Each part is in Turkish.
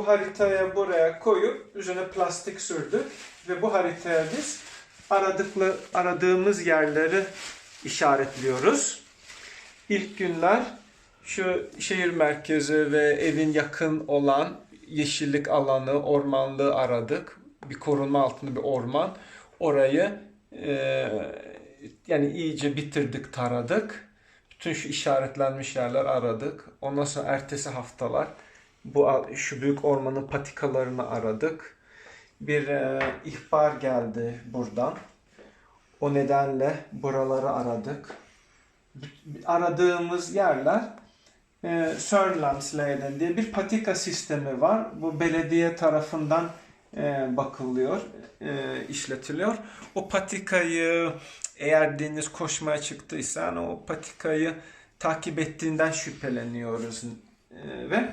bu haritaya buraya koyup üzerine plastik sürdük ve bu haritaya biz aradıklı aradığımız yerleri işaretliyoruz. İlk günler şu şehir merkezi ve evin yakın olan yeşillik alanı, ormanlığı aradık. Bir korunma altında bir orman. Orayı e, yani iyice bitirdik, taradık. Bütün şu işaretlenmiş yerler aradık. Ondan sonra ertesi haftalar bu şu büyük ormanın patikalarını aradık. Bir e, ihbar geldi buradan. O nedenle buraları aradık. Aradığımız yerler e, Sörlandsleden diye bir patika sistemi var. Bu belediye tarafından e, bakılıyor, e, işletiliyor. O patikayı eğer deniz koşmaya çıktıysa hani o patikayı takip ettiğinden şüpheleniyoruz E, ve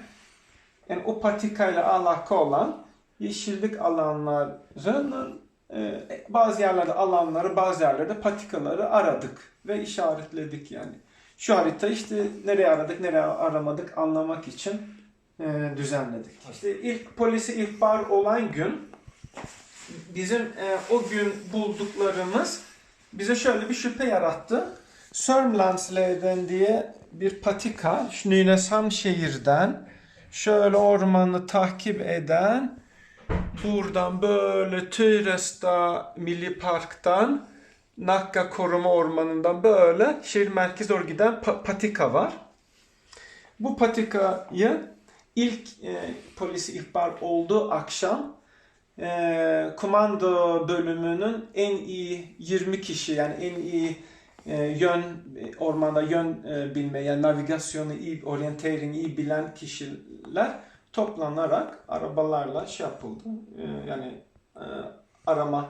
yani o patikayla alaka olan yeşillik alanlarının e, bazı yerlerde alanları, bazı yerlerde patikaları aradık ve işaretledik yani. Şu harita işte nereye aradık, nereye aramadık anlamak için e, düzenledik. İşte ilk polisi ihbar olan gün bizim e, o gün bulduklarımız bize şöyle bir şüphe yarattı. Sörmlandsleden diye bir patika, Nynäshamn şehirden şöyle ormanı takip eden buradan böyle Tyresta Milli Park'tan Nakka Koruma Ormanı'ndan böyle şehir merkezi doğru giden pa- patika var. Bu patikayı ilk e, polisi ihbar olduğu akşam e, komando bölümünün en iyi 20 kişi yani en iyi e, yön ormanda yön e, bilme yani navigasyonu iyi orienteering iyi bilen kişiler toplanarak arabalarla şey yapıldı. E, yani e, arama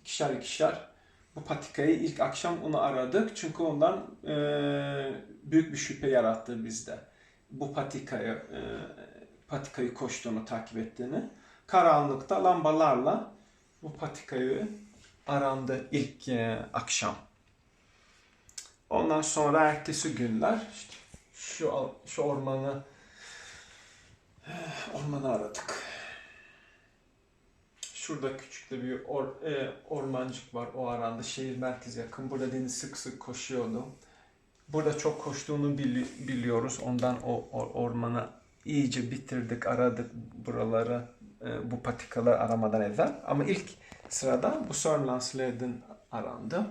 ikişer ikişer bu patikayı ilk akşam onu aradık. Çünkü ondan e, büyük bir şüphe yarattı bizde. Bu patikayı e, patikayı koştuğunu takip ettiğini. Karanlıkta lambalarla bu patikayı arandı ilk e, akşam. Ondan sonra ertesi günler işte şu şu ormanı eh, ormanı aradık. Şurada küçük de bir or- e, ormancık var. O arandı. Şehir merkezi yakın. Burada Deniz sık sık koşuyordu. Burada çok koştuğunu bili- biliyoruz. Ondan o, o ormanı iyice bitirdik, aradık buraları, e, bu patikaları aramadan evvel. Ama ilk sırada bu Sörmlandsleden arandı.